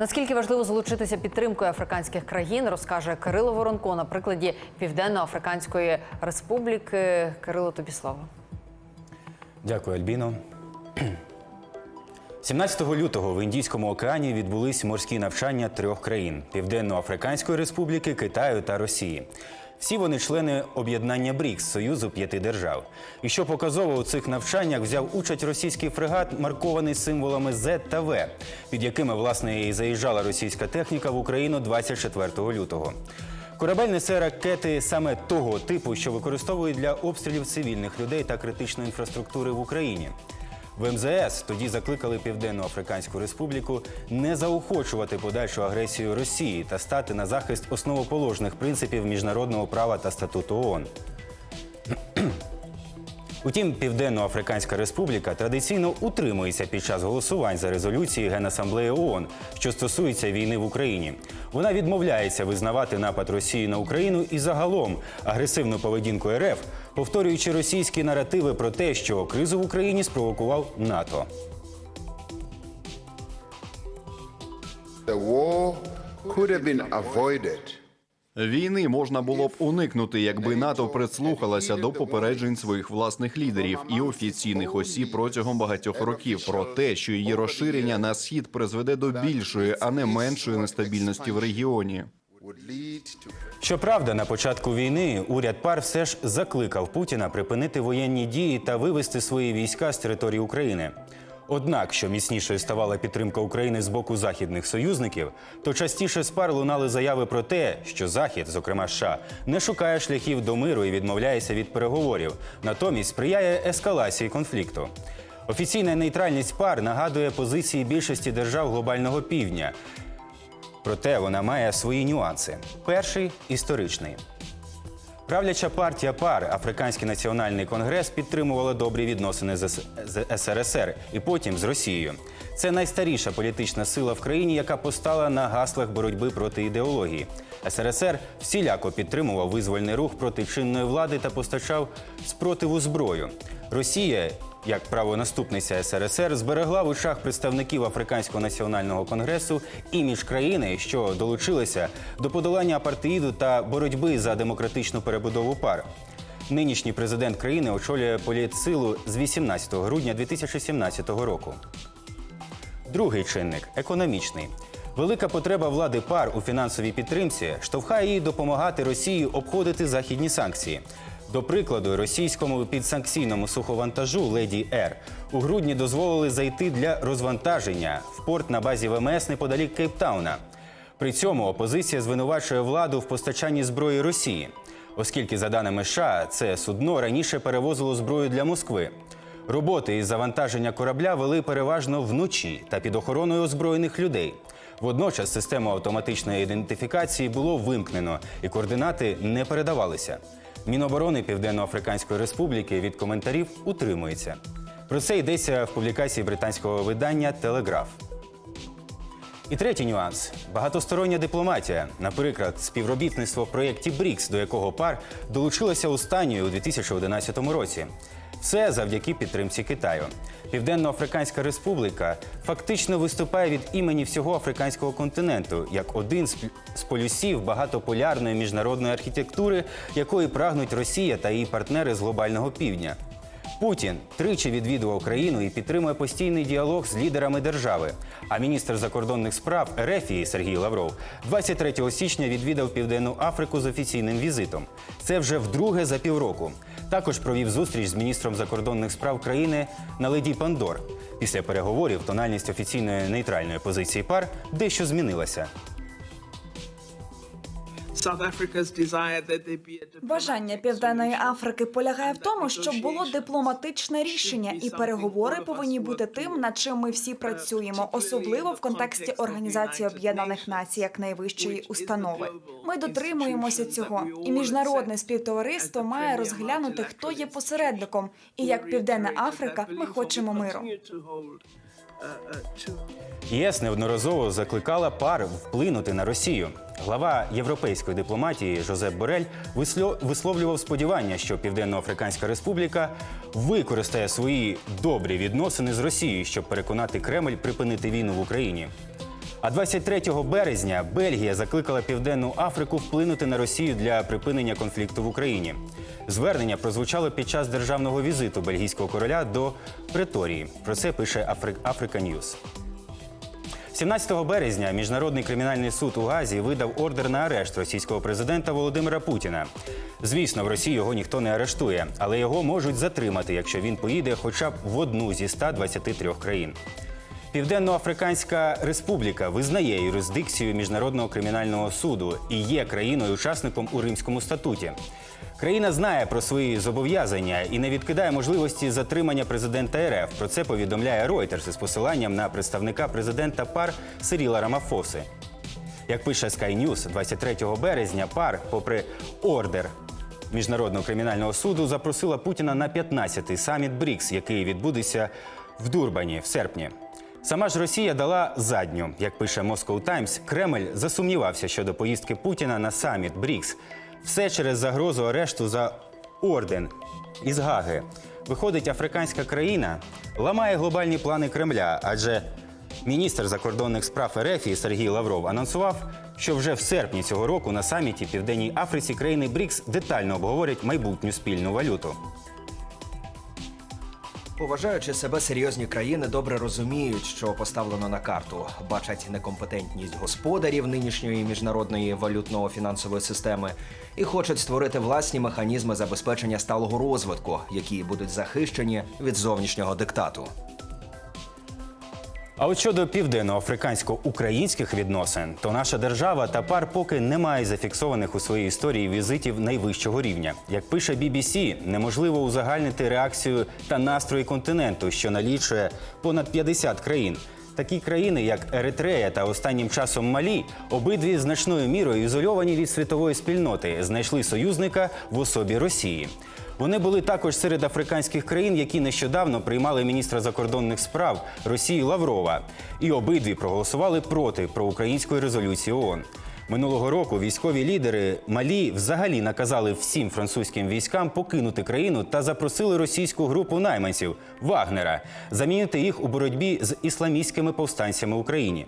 Наскільки важливо залучитися підтримкою африканських країн, розкаже Кирило Воронко на прикладі Південно-Африканської Республіки. Кирило, тобі слово. Дякую, Альбіно. 17 лютого в Індійському океані відбулись морські навчання трьох країн: Південно-Африканської Республіки, Китаю та Росії. Всі вони члени об'єднання БРІКС Союзу п'яти держав. І що показово у цих навчаннях взяв участь російський фрегат, маркований символами Z та В, під якими власне і заїжджала російська техніка в Україну 24 лютого. Корабель несе ракети саме того типу, що використовують для обстрілів цивільних людей та критичної інфраструктури в Україні. В МЗС тоді закликали Південно-Африканську Республіку не заохочувати подальшу агресію Росії та стати на захист основоположних принципів міжнародного права та статуту ООН. Утім, Південно-Африканська Республіка традиційно утримується під час голосувань за резолюції Генасамблеї ООН, що стосується війни в Україні. Вона відмовляється визнавати напад Росії на Україну і загалом агресивну поведінку РФ, повторюючи російські наративи про те, що кризу в Україні спровокував НАТО. Війни можна було б уникнути, якби НАТО прислухалася до попереджень своїх власних лідерів і офіційних осіб протягом багатьох років про те, що її розширення на схід призведе до більшої, а не меншої нестабільності в регіоні. Щоправда, на початку війни уряд пар все ж закликав Путіна припинити воєнні дії та вивести свої війська з території України. Однак, що міцнішою ставала підтримка України з боку західних союзників, то частіше з пар лунали заяви про те, що Захід, зокрема США, не шукає шляхів до миру і відмовляється від переговорів, натомість сприяє ескалації конфлікту. Офіційна нейтральність пар нагадує позиції більшості держав глобального півдня, Проте вона має свої нюанси. Перший історичний. Правляча партія пар Африканський національний конгрес підтримувала добрі відносини з СРСР і потім з Росією. Це найстаріша політична сила в країні, яка постала на гаслах боротьби проти ідеології. СРСР всіляко підтримував визвольний рух проти чинної влади та постачав спротиву зброю. Росія, як правонаступниця СРСР, зберегла в очах представників Африканського національного конгресу імідж країни, що долучилися до подолання апартеїду та боротьби за демократичну перебудову пар. Нинішній президент країни очолює політсилу з 18 грудня 2017 року. Другий чинник економічний. Велика потреба влади пар у фінансовій підтримці штовхає її допомагати Росії обходити західні санкції. До прикладу, російському підсанкційному суховантажу Леді Р у грудні дозволили зайти для розвантаження в порт на базі ВМС неподалік Кейптауна. При цьому опозиція звинувачує владу в постачанні зброї Росії, оскільки, за даними США, це судно раніше перевозило зброю для Москви. Роботи із завантаження корабля вели переважно вночі та під охороною озброєних людей. Водночас систему автоматичної ідентифікації було вимкнено і координати не передавалися. Міноборони Південно-Африканської Республіки від коментарів утримується. Про це йдеться в публікації британського видання Телеграф. І третій нюанс багатостороння дипломатія, наприклад, співробітництво в проєкті БРІКС, до якого пар долучилася останньою у 2011 році. Все завдяки підтримці Китаю. Південно-Африканська Республіка фактично виступає від імені всього африканського континенту як один з полюсів багатополярної міжнародної архітектури, якої прагнуть Росія та її партнери з глобального півдня. Путін тричі відвідував країну і підтримує постійний діалог з лідерами держави. А міністр закордонних справ Ерефії Сергій Лавров 23 січня відвідав Південну Африку з офіційним візитом. Це вже вдруге за півроку. Також провів зустріч з міністром закордонних справ країни Наледі Пандор. Після переговорів тональність офіційної нейтральної позиції пар дещо змінилася. Бажання Південної Африки полягає в тому, щоб було дипломатичне рішення, і переговори повинні бути тим, над чим ми всі працюємо, особливо в контексті Організації Об'єднаних Націй як найвищої установи. Ми дотримуємося цього, і міжнародне співтовариство має розглянути, хто є посередником, і як Південна Африка ми хочемо миру. ЄС неодноразово закликала пар вплинути на Росію. Глава європейської дипломатії Жозеп Борель висло- висловлював сподівання, що Південно-Африканська Республіка використає свої добрі відносини з Росією, щоб переконати Кремль припинити війну в Україні. А 23 березня Бельгія закликала Південну Африку вплинути на Росію для припинення конфлікту в Україні. Звернення прозвучало під час державного візиту бельгійського короля до Преторії. Про це пише Афри- Africa News. 17 березня Міжнародний кримінальний суд у Газі видав ордер на арешт російського президента Володимира Путіна. Звісно, в Росії його ніхто не арештує, але його можуть затримати, якщо він поїде хоча б в одну зі 123 країн. Південноафриканська Республіка визнає юрисдикцію Міжнародного кримінального суду і є країною-учасником у Римському статуті. Країна знає про свої зобов'язання і не відкидає можливості затримання президента РФ. Про це повідомляє Reuters із посиланням на представника президента ПАР Сиріла Рамафоси. Як пише Sky News, 23 березня пар, попри ордер Міжнародного кримінального суду, запросила Путіна на 15-й саміт БРІКС, який відбудеться в Дурбані в серпні. Сама ж Росія дала задню. Як пише Moscow Times, Кремль засумнівався щодо поїздки Путіна на саміт БРІКС. Все через загрозу арешту за орден із Гаги. Виходить, африканська країна ламає глобальні плани Кремля, адже Міністр закордонних справ РФ Сергій Лавров анонсував, що вже в серпні цього року на саміті Південній Африці країни БРІКС детально обговорять майбутню спільну валюту. Поважаючи себе, серйозні країни добре розуміють, що поставлено на карту, бачать некомпетентність господарів нинішньої міжнародної валютно-фінансової системи і хочуть створити власні механізми забезпечення сталого розвитку, які будуть захищені від зовнішнього диктату. А от щодо південно-африкансько-українських відносин, то наша держава та пар поки не має зафіксованих у своїй історії візитів найвищого рівня. Як пише BBC, неможливо узагальнити реакцію та настрої континенту, що налічує понад 50 країн. Такі країни, як Еритрея та останнім часом Малі, обидві значною мірою ізольовані від світової спільноти, знайшли союзника в особі Росії. Вони були також серед африканських країн, які нещодавно приймали міністра закордонних справ Росії Лаврова, і обидві проголосували проти проукраїнської резолюції ООН. Минулого року військові лідери Малі взагалі наказали всім французьким військам покинути країну та запросили російську групу найманців Вагнера замінити їх у боротьбі з ісламістськими повстанцями в Україні.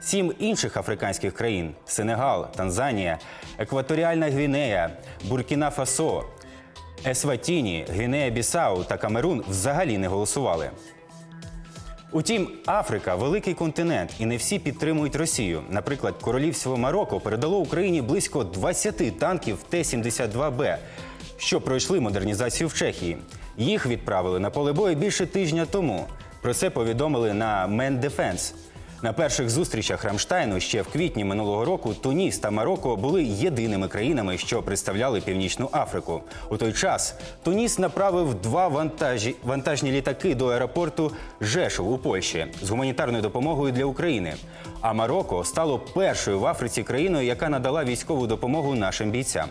Сім інших африканських країн Сенегал, Танзанія, Екваторіальна Гвінея, Буркіна Фасо, Есватіні, Гвінея Бісау та Камерун взагалі не голосували. Утім, Африка великий континент, і не всі підтримують Росію. Наприклад, королівство Марокко передало Україні близько 20 танків Т-72Б, що пройшли модернізацію в Чехії. Їх відправили на поле бою більше тижня тому. Про це повідомили на Men Defense. На перших зустрічах Рамштайну ще в квітні минулого року Туніс та Марокко були єдиними країнами, що представляли Північну Африку. У той час Туніс направив два вантажі, вантажні літаки до аеропорту Жешов у Польщі з гуманітарною допомогою для України. А Марокко стало першою в Африці країною, яка надала військову допомогу нашим бійцям.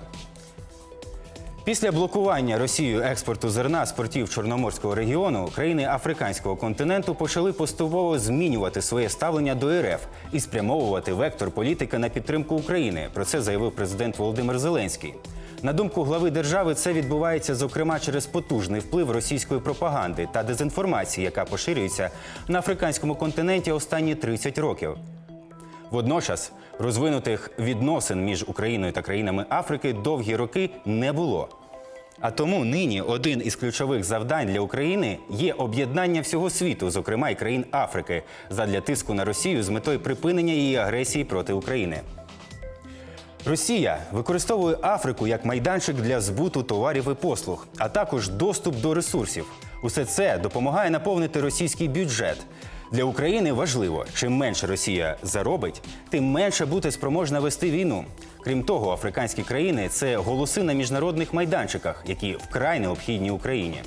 Після блокування Росією експорту зерна з портів Чорноморського регіону країни африканського континенту почали поступово змінювати своє ставлення до РФ і спрямовувати вектор політики на підтримку України. Про це заявив президент Володимир Зеленський. На думку глави держави, це відбувається зокрема через потужний вплив російської пропаганди та дезінформації, яка поширюється на африканському континенті останні 30 років. Водночас розвинутих відносин між Україною та країнами Африки довгі роки не було. А тому нині один із ключових завдань для України є об'єднання всього світу, зокрема й країн Африки, задля тиску на Росію з метою припинення її агресії проти України. Росія використовує Африку як майданчик для збуту товарів і послуг, а також доступ до ресурсів. Усе це допомагає наповнити російський бюджет. Для України важливо, чим менше Росія заробить, тим менше бути спроможна вести війну. Крім того, африканські країни це голоси на міжнародних майданчиках, які вкрай необхідні Україні.